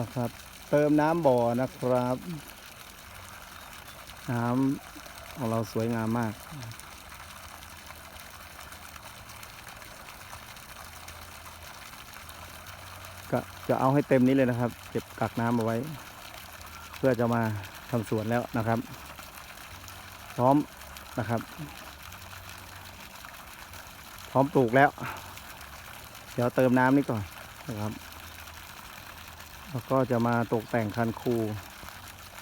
นะครับ เติมน้ำบ่อนะครับ น้ำของเราสวยงามมาก ก็จะเอาให้เต็มนี้เลยนะครับ เก็บกักน้ำเอาไว้ เพื่อจะมาทำสวนแล้วนะครับ พร้อมนะครับ พร้อมปลูกแล้ว เดี๋ยวเติมน้ำนี่ก่อนนะครับ แล้วก็จะมาตกแต่งคันคู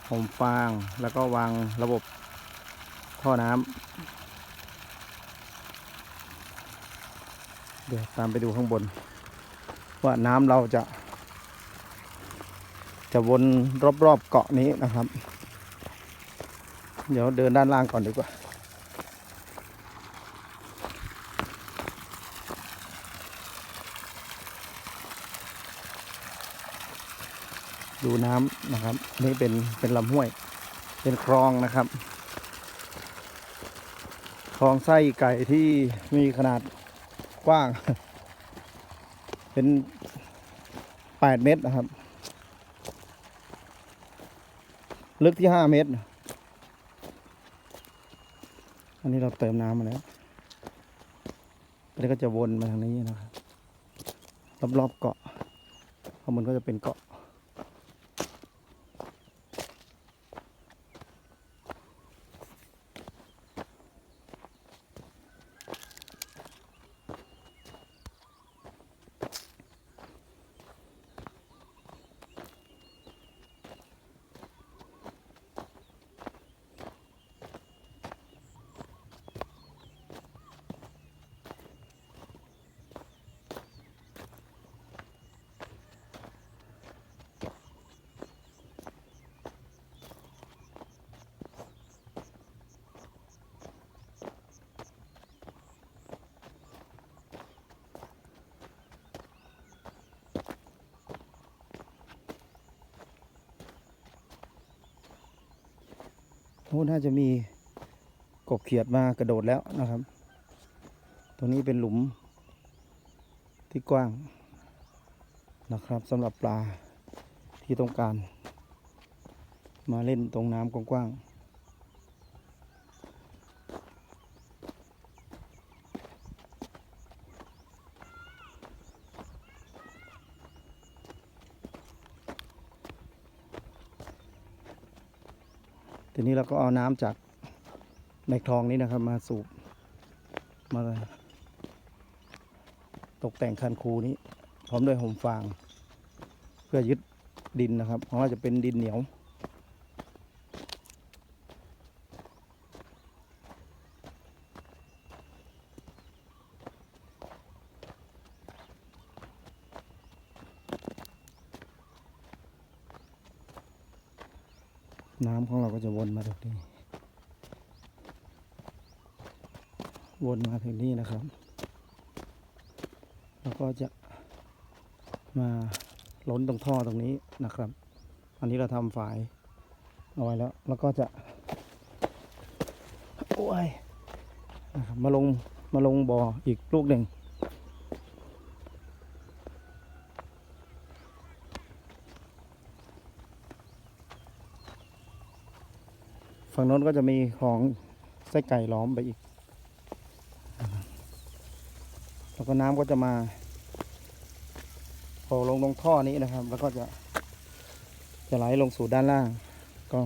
ห่มฟาง แล้วก็วางระบบท่อน้ำเดี๋ยวตามไปดูข้างบน ว่าน้ำเราจะ จะวนรอบๆเกาะนี้นะครับ เดี๋ยวเดินด้านล่างก่อนดีกว่า ดูน้ำนะครับนี่เป็นเป็นลำห้วย เป็นคลองนะครับ คลองไส้ไก่ที่มีขนาดกว้าง เป็น8เมตรนะครับ ลึกที่5เมตร อันนี้เราเติมน้ำมาแล้วอันนี้ก็จะวนมาทางนี้นะครับรอบๆเกาะข้างบนก็จะเป็นเกาะ โอ้น่าจะมีกบเขียดมากระโดดแล้วนะครับ ตรงนี้เป็นหลุมที่กว้างนะครับสำหรับปลาที่ต้องการ มาเล่นตรงน้ำกว้างๆ ทีนี้เราก็เอาน้ำจากแมกทองนี้นะครับ มาสูบมาตกแต่งคันคูนี้พร้อมด้วยห่มฟาง เพื่อยึดดินนะครับ ของเราจะเป็นดินเหนียว น้ำของเราก็จะวนมาตรงนี้ วนมาถึงนี่นะครับแล้วก็จะมาล้นตรงท่อตรงนี้นะครับ อันนี้เราทำฝายเอาไว้แล้ว แล้วก็จะ โอ้ยนะครับมาลงมาลงบ่ออีกลูกหนึ่ง ฝั่งโน้นก็จะมีของไส้ไก่ล้อมไปอีก แล้วก็น้ำก็จะมาโผล่ลงลงท่อนี้นะครับ แล้วก็จะจะไหลลงสู่ด้านล่าง ก็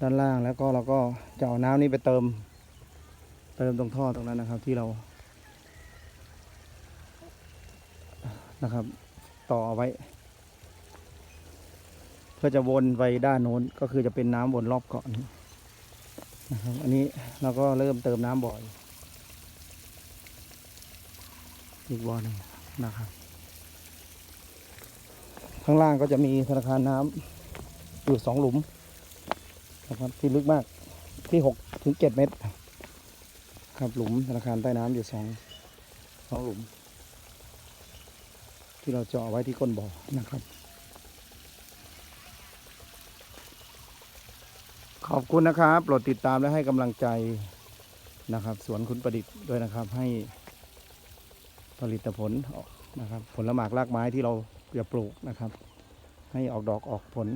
ด้านล่างแล้วก็เราก็จะเอาน้ำนี้ไปเติม เติมตรงท่อตรงนั้นนะครับ ที่เรานะครับ ต่อเอาไว้ เพื่อจะวนไปด้านโน้นก็คือจะเป็นน้ำวนรอบเกาะนี้ นะครับอันนี้เราก็เริ่มเติมน้ำบ่อย อีกบ่อหนึ่งนะครับ ข้างล่างก็จะมีธนาคารน้ำอยู่สองหลุมนะครับที่ลึกมากที่หกถึงเจ็ดเมตร ครับหลุมธนาคารใต้น้ำอยู่สองสองหลุม ที่เราเจาะไว้ที่ก้นบ่อนะครับ ขอบคุณนะครับโปรดติดตามและให้กำลังใจนะครับ สวนคุณประดิษฐ์ด้วยนะครับให้ผลิตผลออกนะครับ ผลหมากรากไม้ที่เราจะปลูกนะครับใให้ออกดอกออกผล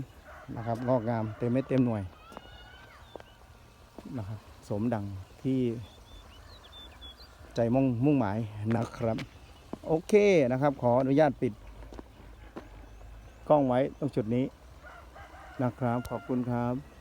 นะครับ งอกงามเต็มเม็ดเต็มหน่วยนะครับสมดังที่ใจมุ่งมุ่งหมายนะครับ โอเคนะครับ ขออนุญาตปิด กล้องไว้ตรงจุดนี้นะครับ ขอบคุณครับ